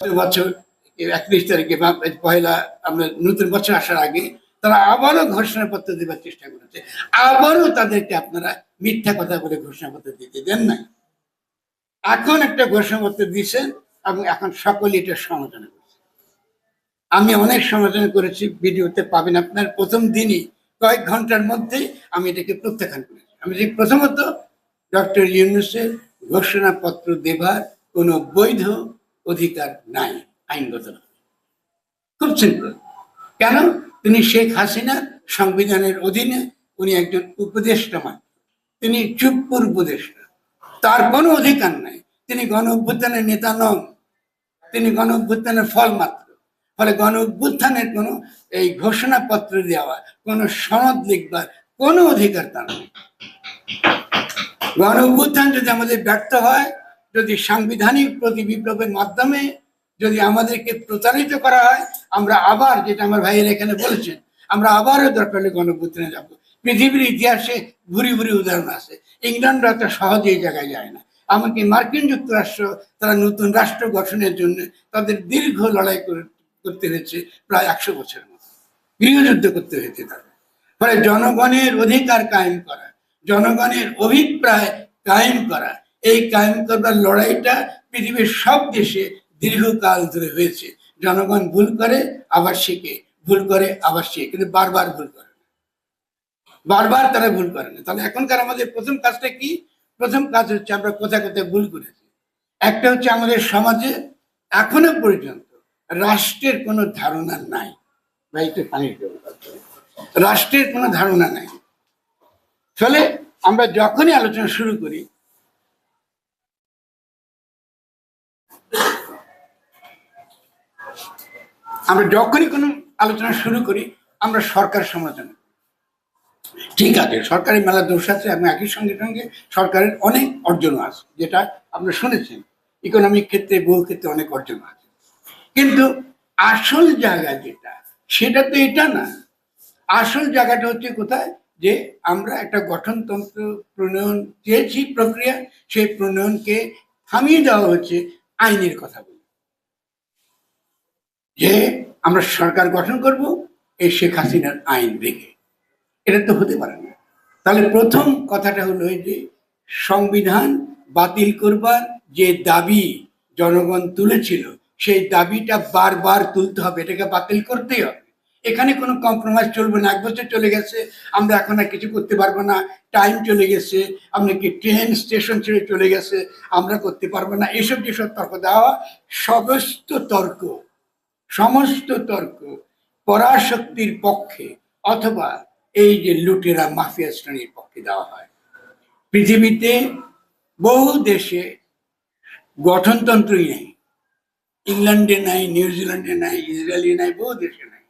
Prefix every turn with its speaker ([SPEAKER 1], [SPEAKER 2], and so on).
[SPEAKER 1] বছর একত্রিশ তারিখে পয়লা আমরা নতুন বছর আসার আগে তারা আবারও ঘোষণাপত্র দেবার চেষ্টা করেছে। আবারও তাদেরকে আপনারা মিথ্যা কথা বলে ঘোষণাপত্র দিতে দেন নাই। এখন একটা ঘোষণাপত্র দিয়েছেন এবং এখন সকলে এটা সমালোচনা করছে। আমি অনেক সমালোচনা করেছি, ভিডিওতে পাবেন আপনার। প্রথম দিনই, কয়েক ঘণ্টার মধ্যে আমি এটাকে প্রত্যাখ্যান করেছি। আমি যে প্রথমত ডক্টর ইউনুসের ঘোষণাপত্র দেবার কোনো বৈধ অধিকার নাই, আইনগত খুব সিম্পল কেন? তিনি শেখ হাসিনা সংবিধানের অধীনে উনি একজন উপদেষ্টা মাত্র। তিনি চুপ্পুর উপদেষ্টা। তার কোনো অধিকার নাই। তিনি গণ অভ্যুত্থানের নেতা নন। তিনি গণ অভ্যুত্থানের ফল মাত্র। ফলে গণ অভ্যুত্থানের কোনো এই ঘোষণাপত্র দেওয়া, কোনো সনদ লিখবার কোনো অধিকার তার নেই। গণ অভ্যুত্থান যদি আমাদের ব্যর্থ হয় যদি সাংবিধানিক প্রতি বিপ্লবের মাধ্যমে যদি আমাদেরকে প্রতারিত করা হয়, আমরা আবার, যেটা আমার ভাইয়ের এখানে বলেছেন, আমরা আবারও দরকার হলে গণ যাব। পৃথিবীর ইতিহাসে ভুরি ভুরি উদাহরণ আছে। ইংল্যান্ড এত সহজে এই জায়গায় যায় না। এমনকি মার্কিন যুক্তরাষ্ট্র, তারা নতুন রাষ্ট্র গঠনের জন্য তাদের দীর্ঘ লড়াই করতে হয়েছে প্রায় একশো বছরের মতো। গৃহযুদ্ধ করতে হয়েছে তাদের। ফলে জনগণের অধিকার কায়েম করা, জনগণের অভিপ্রায় কায়েম করা এই কায়েম লড়াইটা পৃথিবীর সব দেশে দীর্ঘকাল ধরে হয়েছে। জনগণ ভুল করে, আবার শেখে। ভুল করে, আবার শেখে। কিন্তু বারবার ভুল করে। বারবার তারা ভুল করে না। তাহলে এখনকার আমাদের প্রথম কাজটা কি? প্রথম কাজ হচ্ছে আমরা কোথায় কোথায় ভুল করেছি। একটা হচ্ছে আমাদের সমাজে এখনও পর্যন্ত রাষ্ট্রের কোনো ধারণা নাই। পানির রাষ্ট্রের কোনো ধারণা নাই। ফলে আমরা যখনই আলোচনা শুরু করি আমরা যখনই কোনো আলোচনা শুরু করি, আমরা সরকার সমালোচনা ঠিক আছে, সরকারের মেলা দোষ আছে এবং একই সঙ্গে সঙ্গে সরকারের অনেক অর্জনও আছে, যেটা আপনারা শুনেছেন। ইকোনমিক ক্ষেত্রে, বহু ক্ষেত্রে অনেক অর্জন আছে। কিন্তু আসল জায়গা যেটা, সেটা তো এটা না। আসল জায়গাটা হচ্ছে কোথায়? যে আমরা একটা গঠনতন্ত্র প্রণয়ন চেয়েছি, প্রক্রিয়া, সেই প্রণয়নকে থামিয়ে দেওয়া হচ্ছে আইনের কথা বলে। যে আমরা সরকার গঠন করব এই শেখ হাসিনার আইন রেখে এটা তো হতে পারে না। তাহলে প্রথম কথাটা হলো যে সংবিধান বাতিল করবার যে দাবি জনগণ তুলেছিল, সেই দাবিটা বারবার তুলতে হবে। এটাকে বাতিল করতেই হবে। এখানে কোনো কম্প্রোমাইজ চলবে না। এক বছর চলে গেছে, আমরা এখন আর কিছু করতে পারব না। টাইম চলে গেছে কি ট্রেন স্টেশন ছেড়ে চলে গেছে, আমরা করতে পারব না। এসব যেসব তর্ক দেওয়া, সমস্ত তর্ক সমস্ত তর্ক পরাশক্তির পক্ষে অথবা এই যে লুটেরা মাফিয়া শ্রেণির পক্ষে দেওয়া হয়। পৃথিবীতে বহু দেশে গঠনতন্ত্রই নেই। ইংল্যান্ডে নাই, নিউজিল্যান্ডে নাই, ইসরায়েলে নাই, বহু দেশে নাই।